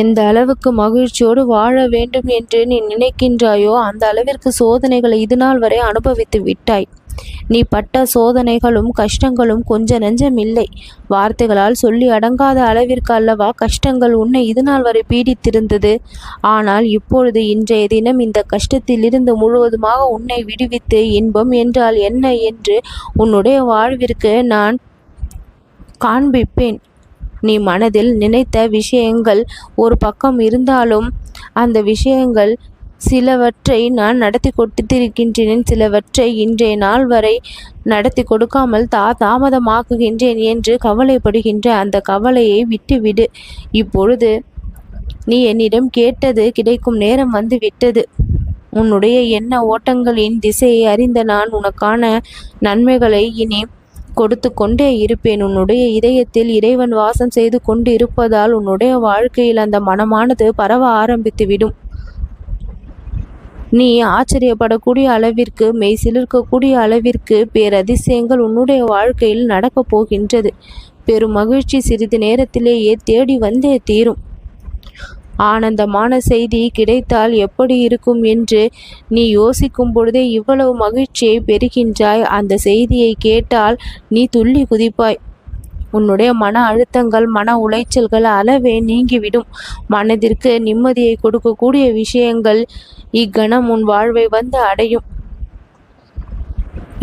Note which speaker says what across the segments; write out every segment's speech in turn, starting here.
Speaker 1: எந்த அளவுக்கு மகிழ்ச்சியோடு வாழ வேண்டும் என்று நீ நினைக்கின்றாயோ அந்த அளவிற்கு சோதனைகளை இதுநாள் வரை அனுபவித்து விட்டாய். நீ பட்ட சோதனைகளும் கஷ்டங்களும் கொஞ்ச நெஞ்சம் இல்லை. வார்த்தைகளால் சொல்லி அடங்காத அளவிற்கு அல்லவா கஷ்டங்கள் உன்னை இதுநாள் வரை பீடித்திருந்தது? ஆனால் இப்பொழுது இன்றைய தினம் இந்த கஷ்டத்திலிருந்து முழுவதுமாக உன்னை விடுவித்து இன்பம் என்றால் என்ன என்று உன்னுடைய வாழ்விற்கு நான் காண்பிப்பேன். நீ மனதில் நினைத்த விஷயங்கள் ஒரு பக்கம் இருந்தாலும் அந்த விஷயங்கள் சிலவற்றை நான் நடத்தி கொடுத்திருக்கின்றேன். சிலவற்றை இன்றைய நாள் வரை நடத்தி கொடுக்காமல் தா தாமதமாக்குகின்றேன் என்று கவலைப்படுகின்ற அந்த கவலையை விட்டுவிடு. இப்பொழுது நீ என்னிடம் கேட்டது கிடைக்கும் நேரம் வந்து விட்டது உன்னுடைய எண்ண ஓட்டங்களின் திசையை அறிந்த நான் உனக்கான நன்மைகளை இனி கொடுத்து கொண்டே இருப்பேன். உன்னுடைய இதயத்தில் இறைவன் வாசம் செய்து கொண்டு இருப்பதால் உன்னுடைய வாழ்க்கையில் அந்த மனமானது பரவ ஆரம்பித்துவிடும் நீ ஆச்சரியப்படக்கூடிய அளவிற்கு மெய் சிலிர்க்கக்கூடிய அளவிற்கு பேரதிசயங்கள் உன்னுடைய வாழ்க்கையில் நடக்கப் போகின்றது. பெரும் மகிழ்ச்சி சிறிது நேரத்திலேயே தேடி வந்தே தீரும். ஆனந்தமான செய்தி கிடைத்தால் எப்படி இருக்கும் என்று நீ யோசிக்கும் பொழுதே இவ்வளவு மகிழ்ச்சியை பெறுகின்றாய். அந்த செய்தியை கேட்டால் நீ துள்ளி குதிப்பாய். உன்னுடைய மன அழுத்தங்கள் மன உளைச்சல்கள் அளவே நீங்கிவிடும். மனதிற்கு நிம்மதியை கொடுக்கக்கூடிய விஷயங்கள் இக்கணம் உன் வாழ்வை வந்து அடையும்.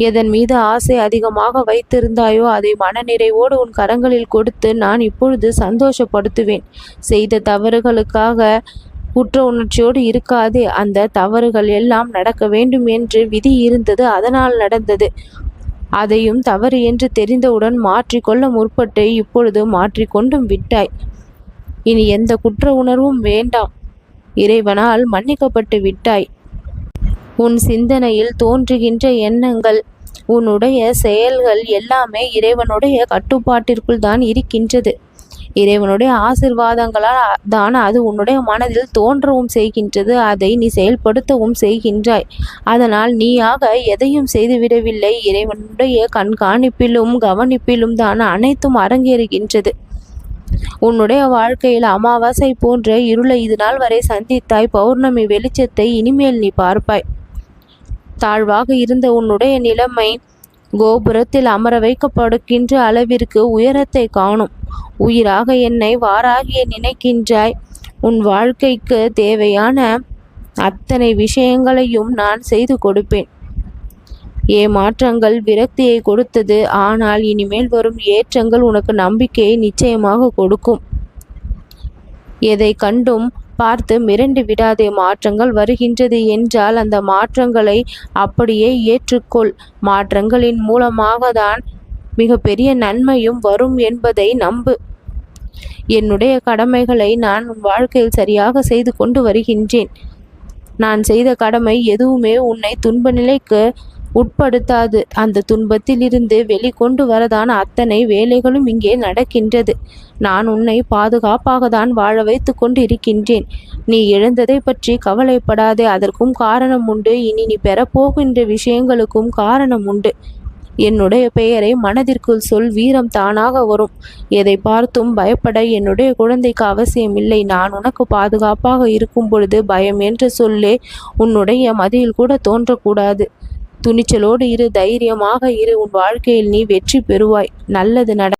Speaker 1: எதன் மீது ஆசை அதிகமாக வைத்திருந்தாயோ அதை மனநிறைவோடு உன் கரங்களில் கொடுத்து நான் இப்பொழுது சந்தோஷப்படுத்துவேன். செய்த தவறுகளுக்காக குற்ற உணர்ச்சியோடு இருக்காதே. அந்த தவறுகள் எல்லாம் நடக்க வேண்டும் என்று விதி இருந்தது. அதனால் நடந்தது. அதையும் தவறு என்று தெரிந்தவுடன் மாற்றிக்கொள்ள முற்பட்டு இப்பொழுது மாற்றிக்கொண்டும் விட்டாய். இனி எந்த குற்ற உணர்வும் வேண்டாம். இறைவனால் மன்னிக்கப்பட்டு விட்டாய். உன் சிந்தனையில் தோன்றுகின்ற எண்ணங்கள் உன்னுடைய செயல்கள் எல்லாமே இறைவனுடைய கட்டுப்பாட்டிற்குள் தான் இருக்கின்றது. இறைவனுடைய ஆசிர்வாதங்களால் தான் அது உன்னுடைய மனதில் தோன்றவும் செய்கின்றது அதை நீ செயல்படுத்தவும் செய்கின்றாய். அதனால் நீயாக எதையும் செய்துவிடவில்லை. இறைவனுடைய கண்காணிப்பிலும் கவனிப்பிலும் தான் அனைத்தும் அரங்கேறுகின்றது. உன்னுடைய வாழ்க்கையில் அமாவாசை போன்ற இருளை இது நாள் வரை சந்தித்தாய். பௌர்ணமி வெளிச்சத்தை இனிமேல் நீ பார்ப்பாய். தாழ்வாக இருந்த உன்னுடைய நிலைமை கோபுரத்தில் அமர வைக்கப்படுகின்ற அளவிற்கு உயரத்தை காணும். உயிராக என்னை வாராகிய நினைக்கின்றாய். உன் வாழ்க்கைக்கு தேவையான அத்தனை விஷயங்களையும் நான் செய்து கொடுப்பேன். ஏமாற்றங்கள் விரக்தியை கொடுத்தது. ஆனால் இனிமேல் வரும் ஏற்றங்கள் உனக்கு நம்பிக்கையை நிச்சயமாக கொடுக்கும். எதை கண்டும் பார்த்து மிரண்டு விடாதே மாற்றங்கள் வருகின்றது என்றால் அந்த மாற்றங்களை அப்படியே ஏற்றுக்கொள். மாற்றங்களின் மூலமாக தான் மிகப்பெரிய நன்மையும் வரும் என்பதை நம்பு. என்னுடைய கடமைகளை நான் வாழ்க்கையில் சரியாக செய்து கொண்டு வருகின்றேன். நான் செய்த கடமை எதுவுமே உன்னை துன்ப நிலைக்கு உட்படுத்தாது. அந்த துன்பத்திலிருந்து வெளிக்கொண்டு வரதான அத்தனை வேலைகளும் இங்கே நடக்கின்றது. நான் உன்னை பாதுகாப்பாக தான் வாழ வைத்து கொண்டு இருக்கின்றேன் நீ இழந்ததை பற்றி கவலைப்படாதே. அதற்கும் காரணம் உண்டு. இனி நீ பெறப்போகின்ற விஷயங்களுக்கும் காரணம் உண்டு. என்னுடைய பெயரை மனதிற்குள் சொல். வீரம் தானாக வரும். எதை பார்த்தும் பயப்பட என்னுடைய குழந்தைக்கு அவசியமில்லை. நான் உனக்கு பாதுகாப்பாக இருக்கும் பொழுது பயம் என்று சொல்லே உன்னுடைய மதியில் கூட தோன்றக்கூடாது. துணிச்சலோடு இரு தைரியமாக இரு. உன் வாழ்க்கையில் நீ வெற்றி பெறுவாய். நல்லது நட